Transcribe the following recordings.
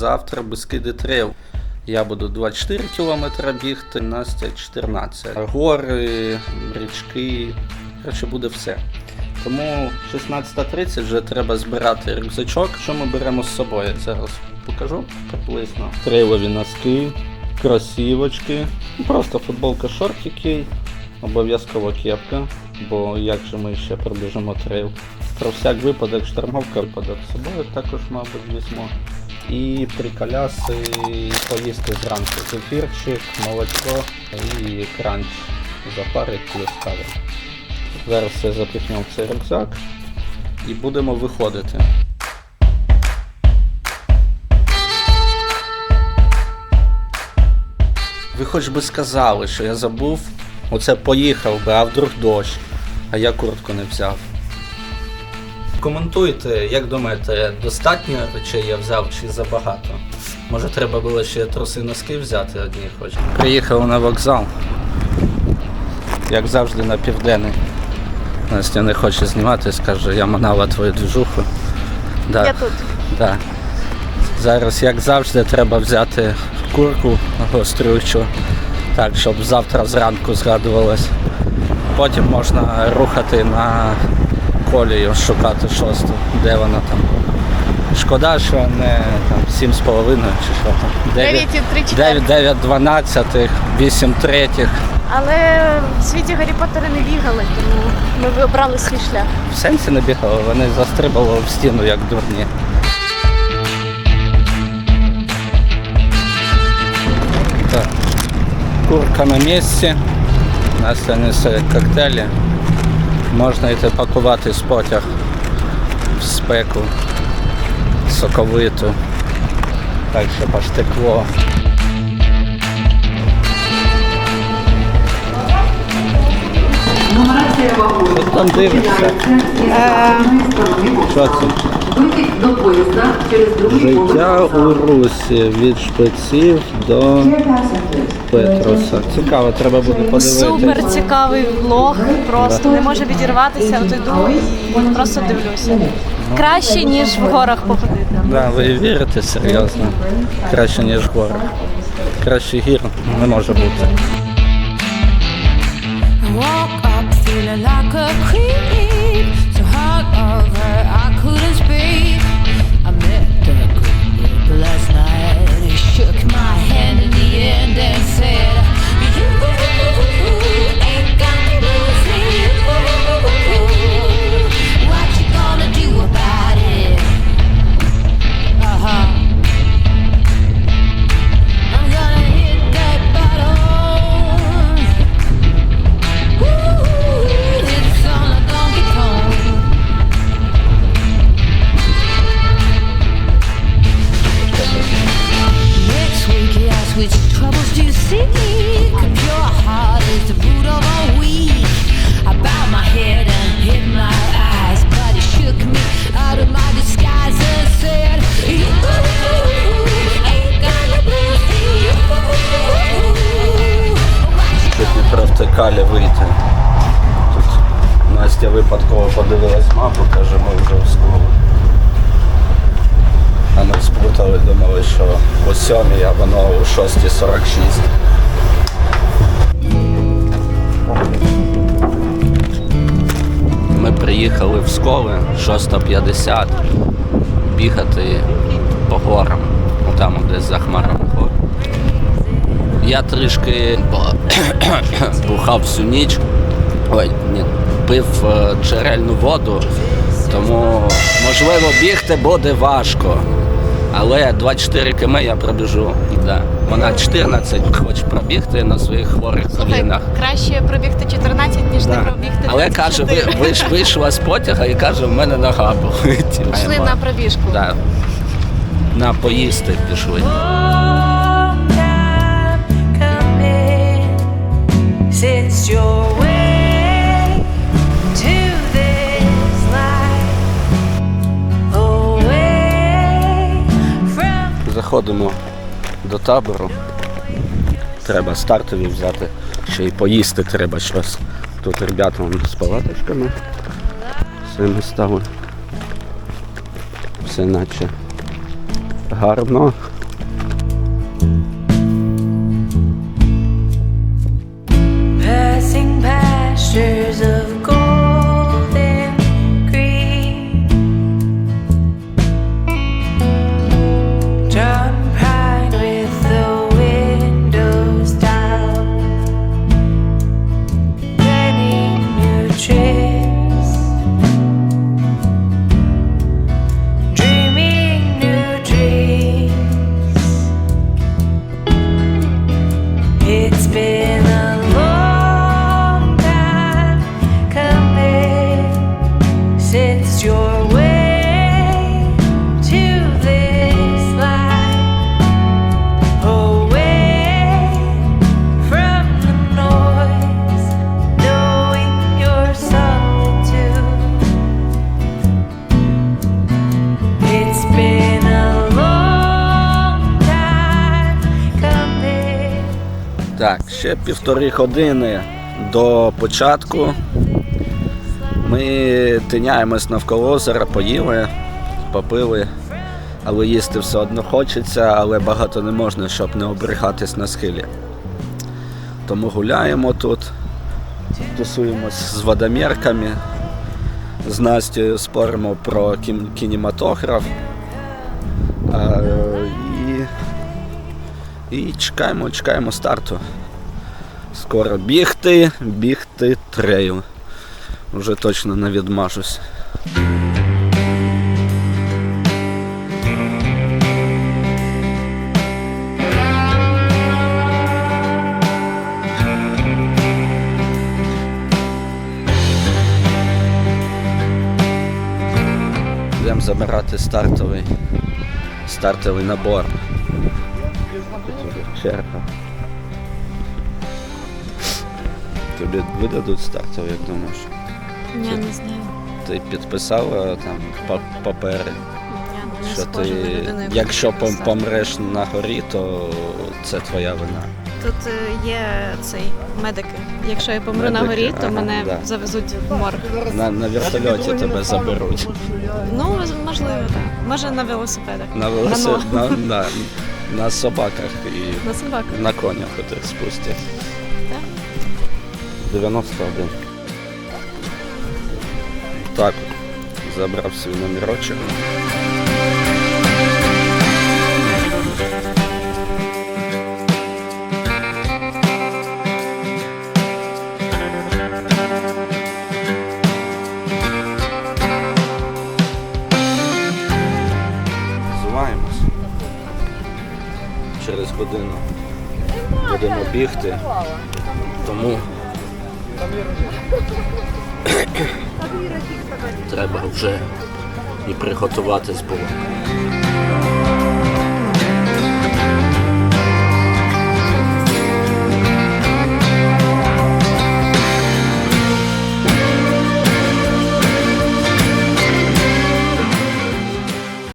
завтра Бескиди Трейл. Я буду 24 кілометри бігти, Настя 14. Гори, річки, коротше, буде все. Тому 16.30 вже треба збирати рюкзачок. Що ми беремо з собою? Я зараз покажу приблизно. Трейлові носки, кросівочки, ну, просто футболка, шортики, обов'язково кепка, бо як же ми ще пробіжимо трейл. Про всяк випадок, штормовка випадок з собою також, мабуть, візьму. І приколяси, поїсти зранку кефірчик, молочко і кранч запарить плюс кава. Зараз все запихнемо в цей рюкзак і будемо виходити. Ви хоч би сказали, що я забув, оце поїхав би, а вдруг дощ, а я куртку не взяв. Коментуйте, як думаєте, достатньо речей я взяв чи забагато? Може треба було ще труси носки взяти одні хоч. Приїхав на вокзал. Як завжди на південний. Настя не хоче знімати, скаже, я манала твою движуху. Да. Я тут. Да. Зараз, як завжди, треба взяти курку гострючу, так, щоб завтра зранку згадувалось. Потім можна рухати на колію, шукати шосту, де вона там. Шкода, що не там 7,5 чи що там. 9 і 3 9, 9 12, 8 третіх. Але в світі Гаррі Поттера не бігали, тому ми вибрали свій шлях. В сенсі не бігали, вони застрибали в стіну, як дурні. Так. Курка на місці. Настя несе коктейлі. Можна йти пакувати з потяг в спеку, соковиту. Так, щоб аж текло. Нумерація вагонів. Що там дивишся? Що це? Вихід до поїзда через другий Життя у Русі від шпиців до Петроса. Цікаво, треба буде подивитися. Супер цікавий влог, просто не можу відірватися, от іду і просто дивлюся. Краще, ніж в горах походити. Да, ви вірите серйозно? Краще, ніж гори. Краще гір не може бути. Last night. He shook my hand in the end which troubles do you seek? Your heart is the root of all weak. I bowed my head and hid my eyes, but he shook me out of my disguise and said, You ain't gonna вийти. Тут Настя випадково подивилась мапу, каже, ми вже в школу. А ми сплутали, думали, що о 7, а воно о 6.46. Ми приїхали в сколи 6.50 бігати по горам. Там десь за хмарами. Я трішки бухав всю ніч. Ой, ні, пив е, джерельну воду, тому можливо бігти буде важко. Але 24 км я пробіжу. Да. Вона 14 хоче пробігти на своїх хворих колінах. краще пробігти 14, ніж Да. не пробігти. Але каже, ви, ви ж вийшла з потяга і каже, в мене нога болить. Пішли на пробіжку. Да. На поїсти пішли. Since your Заходимо до табору. Треба стартові взяти, ще й поїсти треба щось. Тут ребята з палаточками. Все ми стали. Все наче Гарно. Ще півтори години до початку. Ми тиняємось навколо озера, поїли, попили, але їсти все одно хочеться, але багато не можна, щоб не обрехатись на схилі. Тому гуляємо тут, тусуємось з водомірками, з Настю споримо про кін- кінематограф. І і чекаємо, чекаємо старту. Скоро бігти, бігти трейл. Вже точно не відмажусь. Будемо забирати стартовий, стартовий набор. Черга. Тобі видадуть стартовий, як думаєш? Я не знаю. Ти підписала там па- папери, Я не що схожа ти, на людину, яку якщо пом- підписала. помреш на горі, то це твоя вина. Тут е, є цей медики. Якщо я помру на Медики, горі, то ага, мене да. завезуть в морг. На, на вертольоті тебе заберуть. Ну, можливо, так. Може на велосипедах. На велосип... Рано. на, на, на собаках і На собаках. на конях от спустять. Так. 91. Так, забрав свій номерочок. Через годину будемо бігти. Тому треба вже і приготуватись було.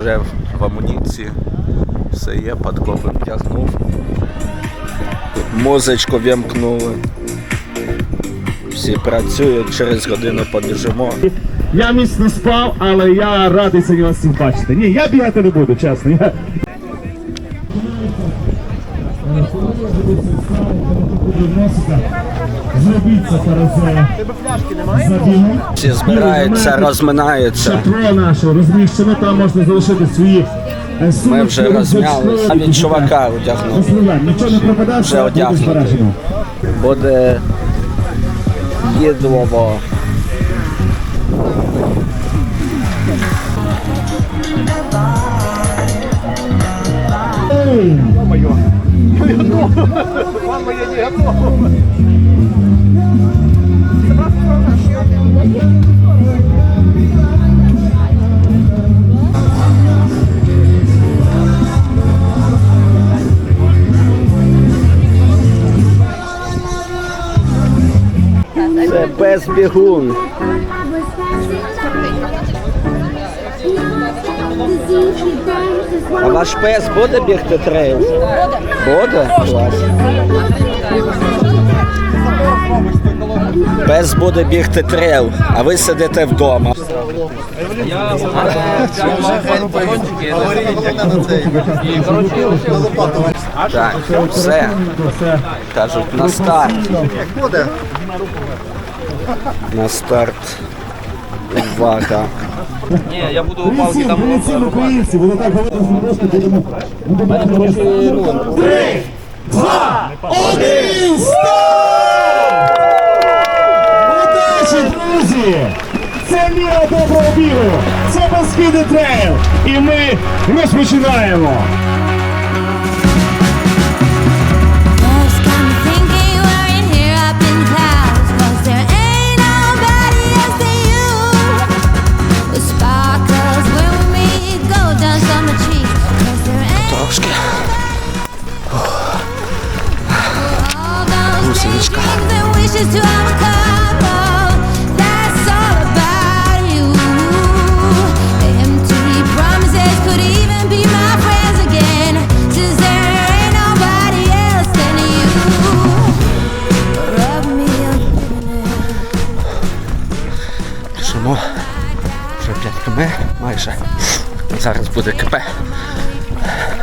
Вже в амуніції все є, подкови вдягнув. Музичку вімкнули. Всі працюють, через годину побіжимо. Я міцно спав, але я радий сьогодні вас всіх бачити. Ні, я бігати не буду, чесно. Я... Всі збираються, розминаються. Шатро наше розміщено, там можна залишити свої е, Ми вже рюкзачки, Навіть чувака одягнув. Нічого не пропадає, все буде одягнутий. збережено. Буде їдлово. Це пес бігун. А ваш пес буде бігти трейл? Буде. Буде? Пес буде бігти трейл, а ви сидите вдома. Так, все. Кажуть, на старт. На старт. Увага. Українці, українці, воно так говорить, просто будемо. Три, два, один, старт! Удачі, друзі! Це міра доброго бігу! Це Баскіди Трейл! І ми розпочинаємо!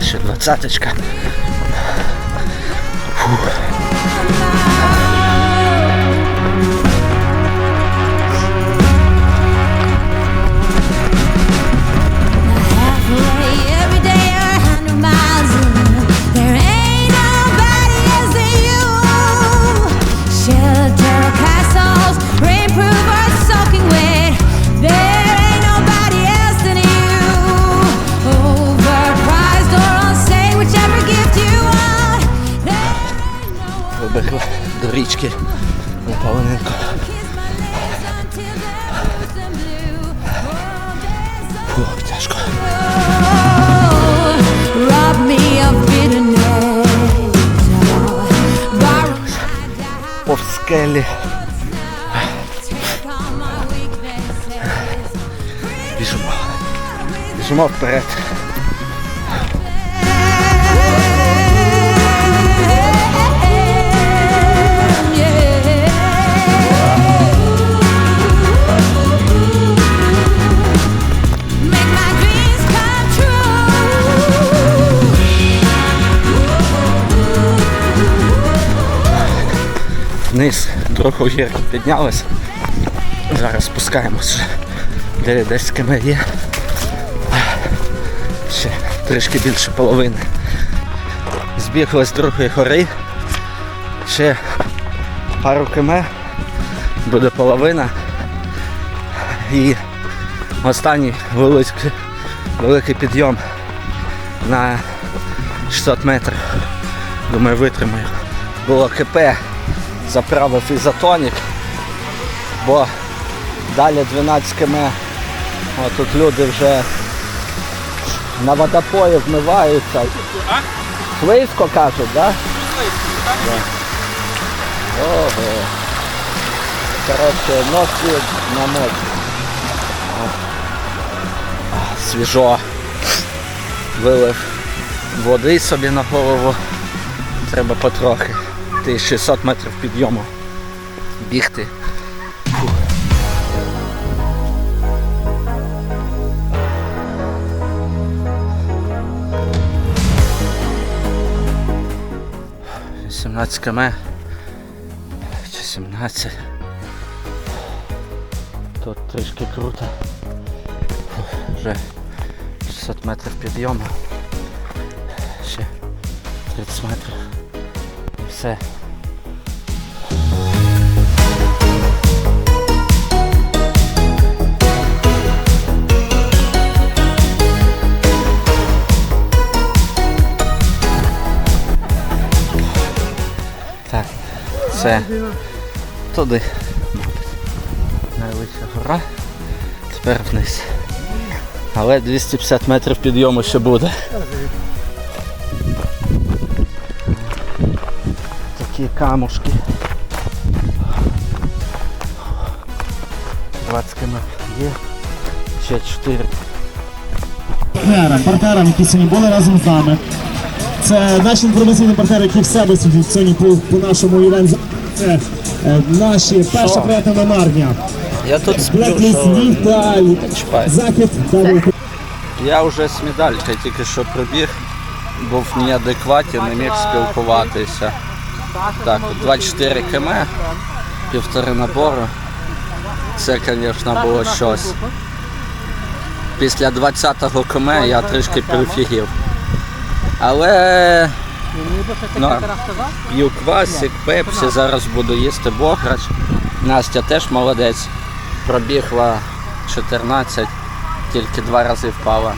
Ще двадцяточка. Вперед. Вниз трохи гірко піднялися. Зараз спускаємось. Де десь км є. Трішки більше половини. Збігли з другої гори. Ще пару км. Буде половина. І останній великий, великий підйом на 600 метрів. Думаю, витримаю. Було КП, заправив ізотонік, бо далі 12 км. Тут люди вже на водопої вмиваються. Слизько кажуть, так? Да? Ого. Коротше, нос на. А, Свіжо. Вилив води собі на голову. Треба потрохи. Ти 600 метрів підйому. Бігти. 18 км чи 17 Тут трішки круто. Вже 600 метрів підйому. Ще 30 метрів. Все. Це туди. Найвища гора. Тепер вниз. Але 250 метрів підйому ще буде. Такі камушки. 20 км є. Ще 4. партнерам, партнерам, які сьогодні були разом з нами. Це наші інформаційні партнери, які все висвітлюють сьогодні по, по нашому івент Це е, наші перша креативна марня. Я тут сплю, що Захід. Я вже з медалькою тільки що прибіг, був в неадекваті, не міг спілкуватися. Так, 24 км, півтори набору. Це, звісно, було щось. Після 20-го км я трішки прифігів. Але ну, п'ю квасик, пепсі, зараз буду їсти бограч. Настя теж молодець. Пробігла 14, тільки два рази впала.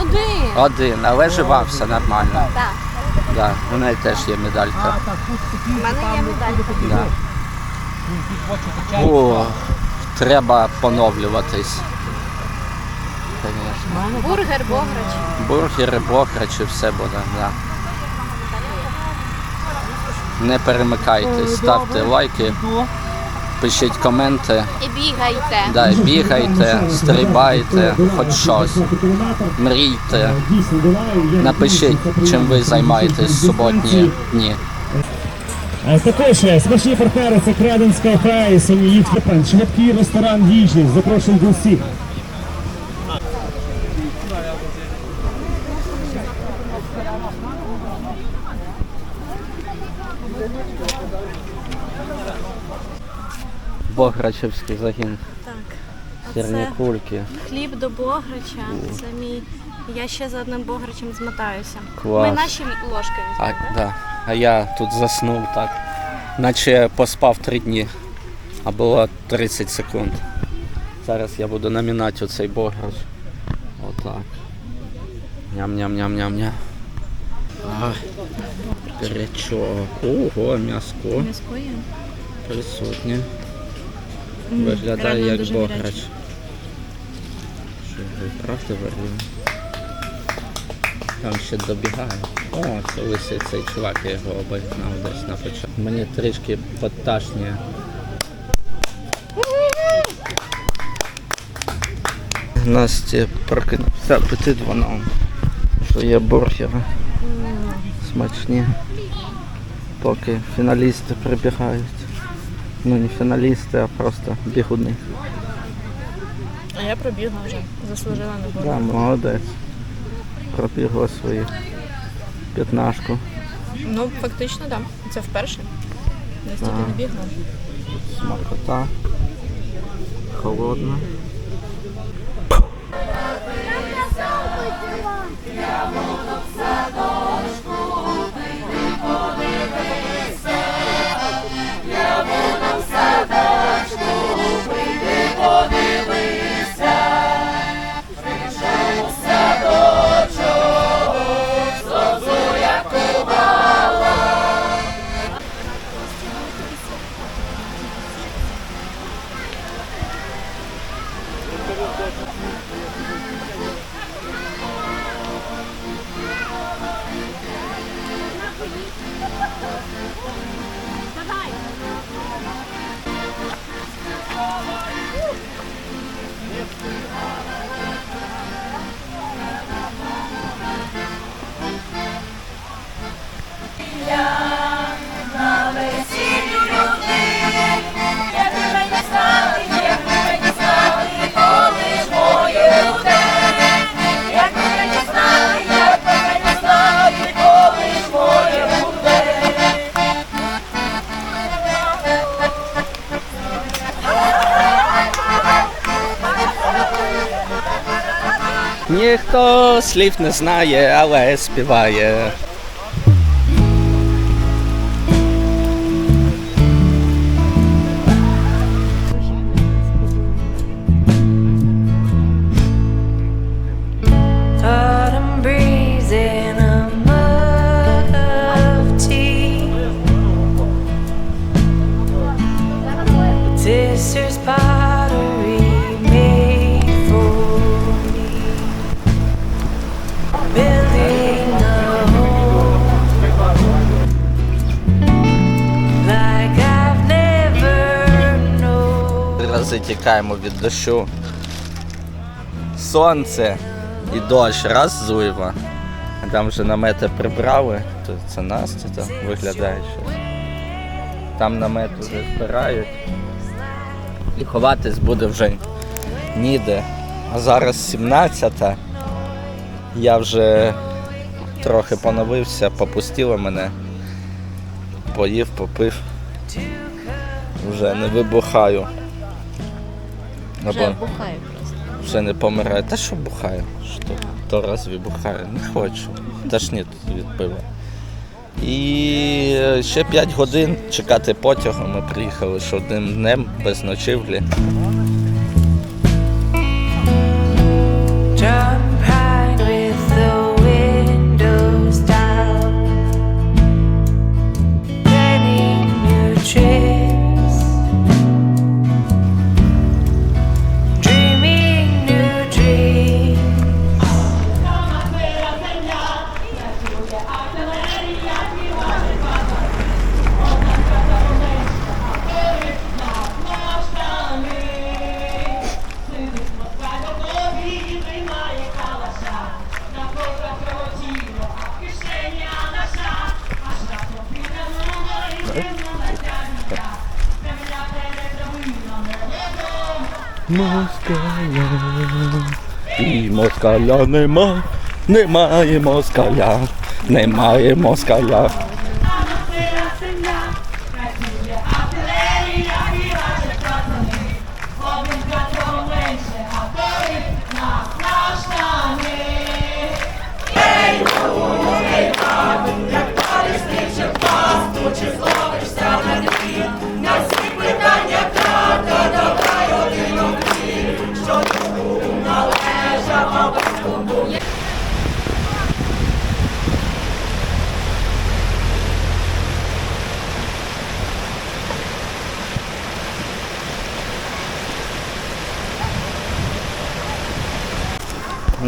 Один. Один, але жива, все нормально. Так. Да, у неї теж є медалька. У мене є медаль. Да. О, треба поновлюватись. Конечно. Бургер, бограч. Бургери, бохрачі, все буде, да. Не перемикайтесь, ставте лайки, пишіть коменти, І бігайте. да, бігайте, стрибайте, хоч щось, мрійте. Напишіть, чим ви займаєтесь в суботні дні. Е, Також е, смачні партнери це Креденська Хай, Фепен, швидкий ресторан їжі. Запрошую до всіх. Бограчівський загін. Так. Сірні Оце кульки. хліб до бограча. Це мій. Я ще за одним бограчем змотаюся. Клас. Ми наші ложки А, візьмемо. да. а я тут заснув так. Наче поспав три дні, а було 30 секунд. Зараз я буду намінати оцей бограч. Отак. Ням-ням-ням-ням-ням. Ай. Ого, м'яско М'яско є? присутнє. Виглядає як бограч. Що правда варили? Там ще добігає. О, це висить цей чувак, я його обігнав десь на початку. Мені трішки поташнює. Насті прокинувся апетит воно. Що є бургери. Смачні. Поки фіналісти прибігають. Ну не фіналісти, а просто бігуни. А я пробігла вже. Заслужила на Да, молодець. Пробігла свою п'ятнашку. Ну, фактично, так. Да. Це вперше. Настільки не бігла. Смакота. Холодна. Ніхто слів не знає, але співає. Known. Три рази тікаємо від дощу. Сонце і дощ, раз злива. А Там вже намети прибрали. Тут це Настя там виглядає щось. там намет вже збирають. І ховатись буде вже ніде. А зараз 17-та. Я вже трохи поновився, попустило мене. Поїв, попив. Вже не вибухаю. Або Вже бухаю просто. вже не помираю. Та що бухаю? Що? То разві бухаю? Не хочу. Тошнить від пива. І ще 5 годин чекати потягу. Ми приїхали ще одним днем без ночівлі. Москаля нема, немає москаля, немає москаля.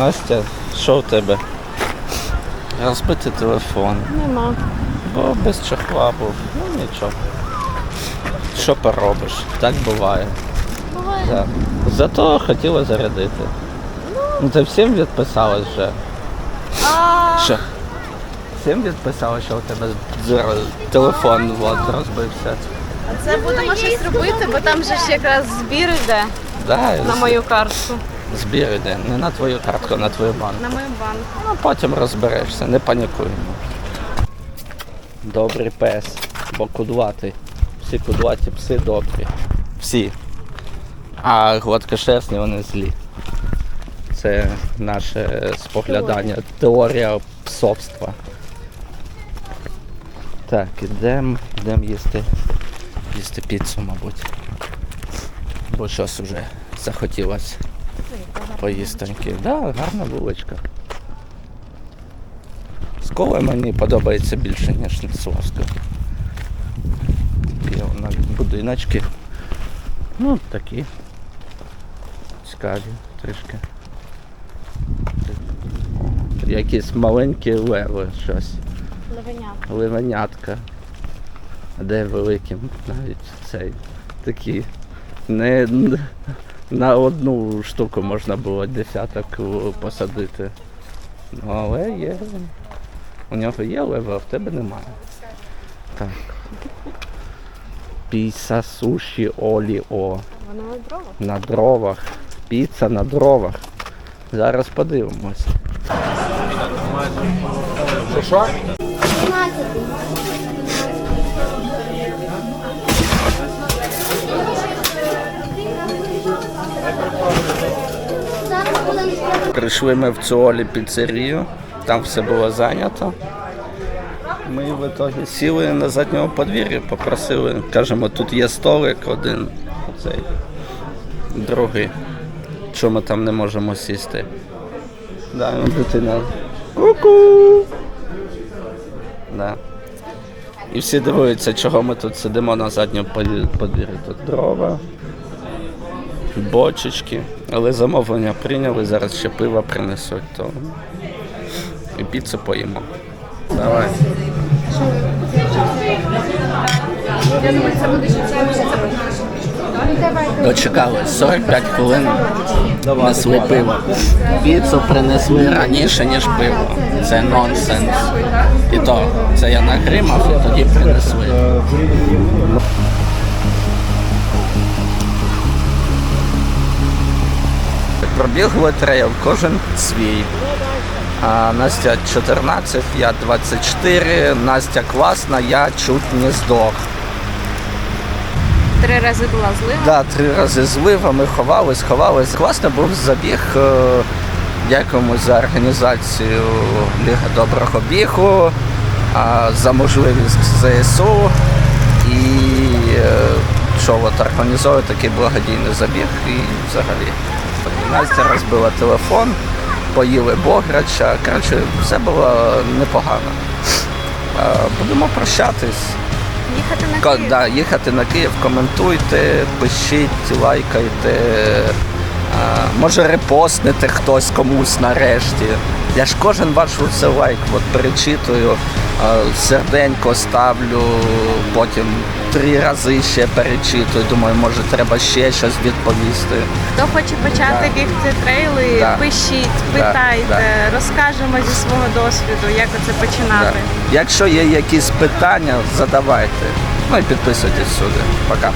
Настя, що в тебе? Розбитий телефон. Нема. Бо без чехла був. Ну нічого. Що поробиш? Так буває. Буває. Так. Зато хотіла зарядити. Ну ти всім відписалась вже. А, Що? Всім відписала, що у тебе зараз телефон от, розбився. це будемо щось робити, бо там же ж якраз збір йде Да, на мою картку. Збір йде. Не на твою картку, а на твою банку. На мою банку. Ну, потім розберешся, не панікуємо. Добрий пес, бо кудуватий. Всі кудуваті пси добрі. Всі. А гладкошерстні вони злі. Це наше споглядання, теорія псовства. Так, ідемо ідем їсти. Їсти піцу, мабуть. Бо щось уже захотілося поїстоньки. Да, гарна вуличка. З колою мені подобається більше, ніж з Словською. Є вона будиночки. Ну, такі. Цікаві трішки. Якісь маленькі леви щось. Ливенятка. А де великі навіть цей такі. Не на одну штуку можна було десяток посадити. Ну, але є. У нього є лева, а в тебе немає. Так. Піса суші оліо. Воно на дрова. На дровах. Піца на дровах. Зараз подивимось. Прийшли ми в цю Олі піцерію, там все було зайнято. Ми в ітогі сіли на задньому подвір'ї, попросили, кажемо, тут є столик один, цей, другий. Що ми там не можемо сісти? Да, дитина. Ку-ку! Да. І всі дивуються, чого ми тут сидимо на задньому подвір- подвір'ї. Тут дрова, бочечки. Але замовлення прийняли, зараз ще пиво принесуть, то і піцу поїмо. Давай. Дочекалось 45 хвилин несли пиво. Піцу принесли раніше, ніж пиво. Це нонсенс. І то це я нагримав і тоді принесли. Пробігли трейл, кожен свій. А, Настя 14, я 24, Настя класна, я чуть не здох. Три рази була злива. Да, три рази з ливами ховались, ховались. Класно був забіг. е, Дякуємо за організацію Ліга Доброго бігу, за можливість ЗСУ. І е, що от організовує такий благодійний забіг і взагалі. Настя розбила телефон, поїли бограча. Коротше, все було непогано. Е, Будемо прощатись. Їхати на Київ. Да, їхати на Київ, коментуйте, пишіть, лайкайте. Може репостнете хтось комусь нарешті. Я ж кожен ваш це лайк от перечитую, серденько ставлю, потім три рази ще перечитую. Думаю, може треба ще щось відповісти. Хто хоче почати Да. бігти трейли, Да. пишіть, питайте, да. розкажемо зі свого досвіду, як це Да. починати. Якщо є якісь питання, задавайте. Ну і підписуйтесь сюди. Пока.